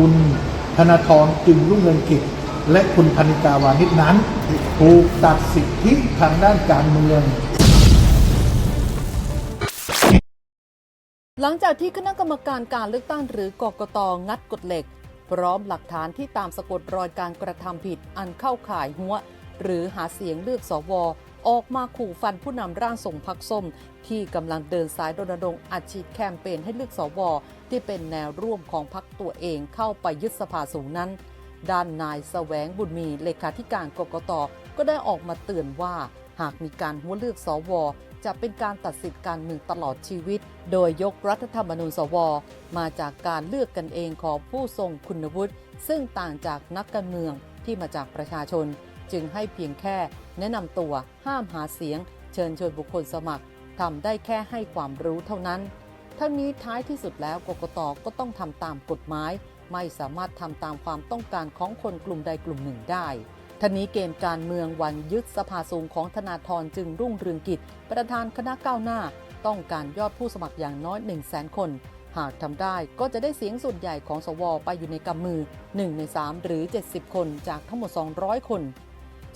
คุณธนาธรจึงรุ่งเรืองกิจ และคุณพนิกาวานิชนั้น ถูกตัดสิทธิทางด้านการเมือง หลังจากที่คณะกรรมการการเลือกตั้งหรือกกตงัดกฎเหล็ก พร้อมหลักฐานที่ตามสะกดรอยการกระทำผิดอันเข้าข่ายหัว หรือหาเสียงเลือกสว ออกมาขู่ฟันผู้นำร่างทรงพักส้ม ที่กำลังเดินสายรณรงค์อัดฉีดแคมเปญให้เลือกสวที่เป็นแนวร่วมของพักตัวเองเข้าไปยึดสภาสูงนั้น ด้านนายแสวงบุญมีเลขาธิการกกตก็ได้ออกมาเตือนว่า หากมีการหัวเลือกสวจะเป็นการตัดสิทธิการเมืองตลอดชีวิต โดยยกรัฐธรรมนูญสว มาจากการเลือกกันเองของผู้ทรงคุณวุฒิซึ่งต่างจากนักการเมืองที่มาจากประชาชน จึงให้เพียงแค่แนะนำตัวห้ามหาเสียง เชิญชวนบุคคลสมัครทำได้แค่ให้ความรู้เท่านั้น ทั้งนี้ท้ายที่สุดแล้วกกตก็ต้องทำตามกฎหมาย ไม่สามารถทำตามความต้องการของคนกลุ่มใดกลุ่มหนึ่งได้ท่านี้เกมการเมืองวันยึดสภาสูงของธนาธรจึงรุ่งเรืองกิจ ประธานคณะก้าวหน้า ต้องการยอดผู้สมัครอย่างน้อย1 0 0 0 0แสนคน หากทำได้ก็จะได้เสียงส่วนใหญ่ของสวไปอยู่ในกำมือ 1 ใน 3 หรือ 70 คนจากทั้งหมด 200 คน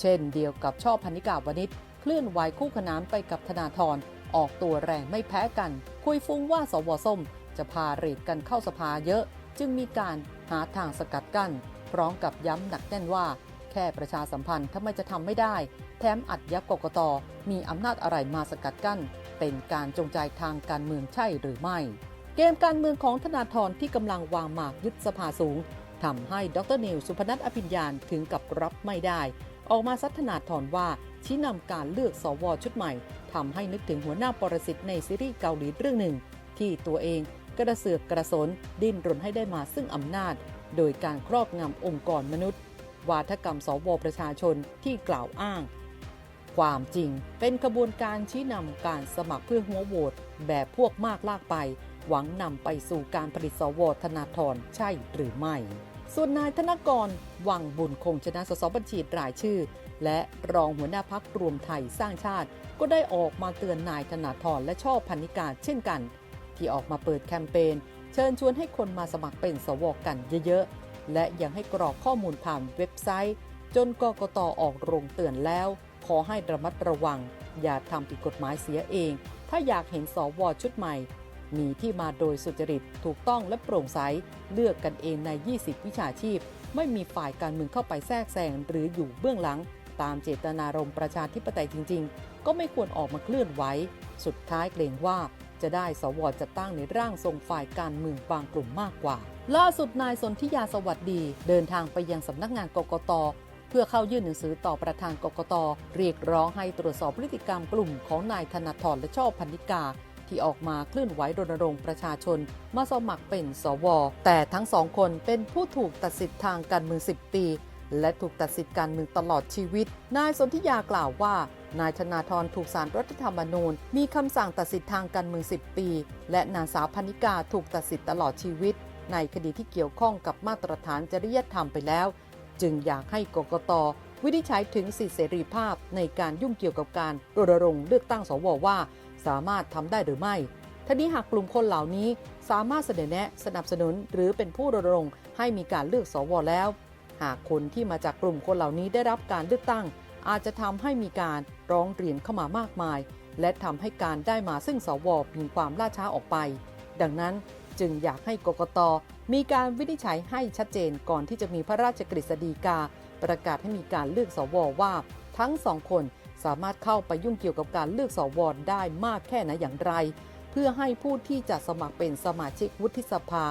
เช่นเดียวกับช่อพันิกาวนิชเคลื่อนไหวคู่ขนานไปกับธนาธรออกตัวแรงไม่แพ้กัน คุยฟุ้งว่าสวส้ม จะพาเรทกันเข้าสภาเยอะ จึงมีการหาทางสกัดกั้น พร้อมกับย้ำหนักแน่นว่า แค่ประชาสัมพันธ์ทำไมจะทำไม่ได้ แถมอัดยับกกตมีอำนาจอะไรมาสกัดกั้น เป็นการจงใจทางการเมืองใช่หรือไม่ เกมการเมืองของธนาธรที่กำลังวางหมากยึดสภาสูงทำให้ดรนิวสุพนัทอภิญญาณถึงกับรับไม่ได้ ออกมาซัดธนาธรว่าชี้นำการเลือกสวชุดใหม่ทำให้นึกถึงหัวหน้าปรสิตในซีรีส์เกาหลีเรื่องหนึ่ง ที่ตัวเองกระเสือกกระสนดิ้นรนให้ได้มาซึ่งอำนาจ โดยการครอบงำองค์กรมนุษย์ วาทกรรมสวประชาชนที่กล่าวอ้าง ความจริงเป็นขบวนการชี้นำการสมัครเพื่อหัวโหวตแบบพวกมากลากไป หวังนำไปสู่การผลิตสวธนาธรใช่หรือไม่ ส่วนนายธนกร วังบุญคงชนะสสบัญชีรายชื่อ และรองหัวหน้าพักรวมไทยสร้างชาติ ก็ได้ออกมาเตือนนายธนาธรและช่อพันนิกาเช่นกัน ที่ออกมาเปิดแคมเปญเชิญชวนให้คนมาสมัครเป็นสวกันเยอะๆ และยังให้กรอกข้อมูลผ่านเว็บไซต์ จนกกตออกโรงเตือนแล้ว ขอให้ระมัดระวัง อย่าทำผิดกฎหมายเสียเอง ถ้าอยากเห็นสวชุดใหม่ มีที่มาโดยสุจริตถูกต้องและโปร่งใส เลือกกันเองใน 20 วิชาชีพ ไม่มีฝ่ายการเมืองเข้าไปแทรกแซงหรืออยู่เบื้องหลัง ตามเจตนารมณ์ประชาธิปไตยจริง ๆ ก็ไม่ควรออกมาเคลื่อนไหวสุดท้ายเกรงว่าจะได้สวจะตั้งในร่างทรงฝ่ายการเมืองบางกลุ่มมากกว่า ล่าสุดนายสนธิยาสวัสดี เดินทางไปยังสำนักงานกกตเพื่อเข้ายื่นหนังสือต่อประธานกกตเรียกร้องให้ตรวจสอบพฤติกรรมกลุ่มของนายธนาธรและชอบพันนิกา ที่ออกมาเคลื่อนไหวรณรงค์ประชาชน มาสมัครเป็นสว แต่ทั้งสองคนเป็นผู้ถูกตัดสิทธิ์ทางการเมือง 10 ปี และถูกตัดสิทธิ์การเมืองตลอดชีวิต นายสนธิยากล่าวว่า นายธนาธรถูกสารรัฐธรรมนูญ มีคำสั่งตัดสิทธิ์ทางการเมือง 10 ปี และนางสาวพนิกาถูกตัดสิทธิ์ตลอดชีวิต ในคดีที่เกี่ยวข้องกับมาตรฐานจริยธรรมไปแล้ว จึงอยากให้กกตวินิจฉัยถึงสิทธิเสรีภาพในการยุ่งเกี่ยวกับการรณรงค์เลือกตั้งสวว่า สามารถทำได้หรือไม่ทีนี้หากกลุ่มคนเหล่านี้สามารถเสนอแนะสนับสนุนหรือเป็นผู้รณรงค์ให้มีการเลือกสวแล้ว หากคนที่มาจากกลุ่มคนเหล่านี้ได้รับการเลือกตั้ง อาจจะทำให้มีการร้องเรียนเข้ามามากมาย และทำให้การได้มาซึ่งสวมีความล่าช้าออกไป ดังนั้นจึงอยากให้กกตมีการวินิจฉัยให้ชัดเจนก่อนที่จะมีพระราชกฤษฎีกา ประกาศให้มีการเลือกสวว่า ทั้งสองคน สามารถเข้าไปยุ่งเกี่ยวกับการเลือกสวได้มากแค่ไหนอย่างไร เพื่อให้ผู้ที่จะสมัครเป็นสมาชิกวุฒิสภา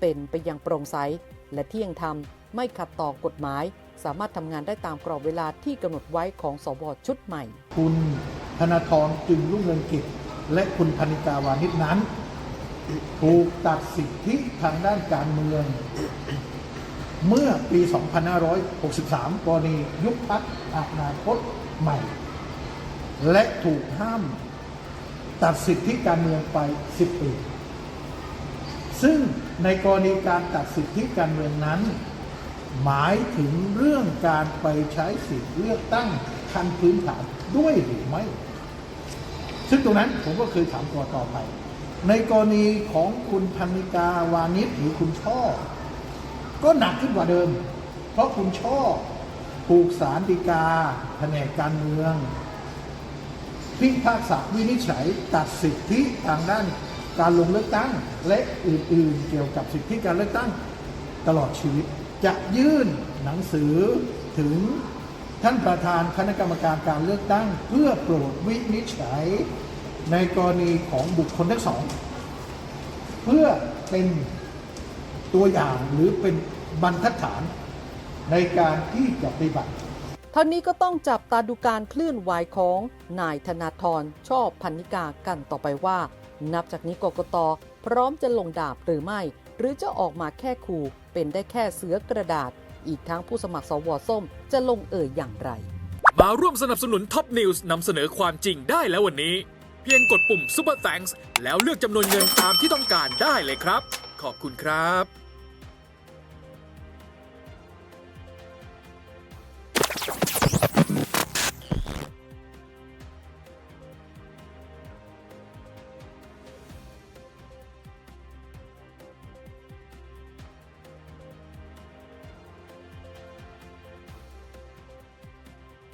เป็นไปอย่างโปร่งใส และเที่ยงธรรมไม่ขัดต่อกฎหมาย สามารถทำงานได้ตามกรอบเวลาที่กำหนดไว้ของสวชุดใหม่ คุณธนาธรจึงรุ่งเรืองกิจ และคุณพนิกาวานิชนั้นถูกตัดสิทธิทางด้านการเมือง เมื่อปี 2563 กรณียุบพักอนาคตใหม่ และถูกห้าม ตัดสิทธิการเมืองไป 10 ปี ซึ่งในกรณีการตัดสิทธิการเมืองนั้น หมายถึงเรื่องการไปใช้สิทธิเลือกตั้งขั้นพื้นฐานด้วยหรือไม่ ซึ่งตรงนั้นผมก็เคยถามกต่อไป ในกรณีของคุณพันนิกาวานิชหรือคุณช่อ ก็หนักขึ้นกว่าเดิม เพราะคุณช่อถูกสารดีกาแผนกการเมือง พิพากษาวินิจฉัยตัดสิทธิทางด้านการลงเลือกตั้งและอื่นๆ เกี่ยวกับสิทธิการเลือกตั้งตลอดชีวิต จะยื่นหนังสือถึงท่านประธานคณะกรรมการการเลือกตั้ง เพื่อโปรดวินิจฉัยในกรณีของบุคคลทั้งสอง เพื่อเป็นตัวอย่างหรือเป็นบรรทัดฐานในการที่จะปฏิบัติ ท่านนี้ก็ต้องจับตาดูการเคลื่อนไหวของนายธนาธรชอบพันนิกากันต่อไปว่า นับจากนี้กกตพร้อมจะลงดาบหรือไม่ หรือจะออกมาแค่ขู่เป็นได้แค่เสือกระดาษ อีกทั้งผู้สมัครสวส้มจะลงเอ่ยอย่างไร มาร่วมสนับสนุนท็อปนิวส์นำเสนอความจริงได้แล้ววันนี้ เพียงกดปุ่ม Super Thanks แล้วเลือกจำนวนเงินตามที่ต้องการได้เลยครับ ขอบคุณครับ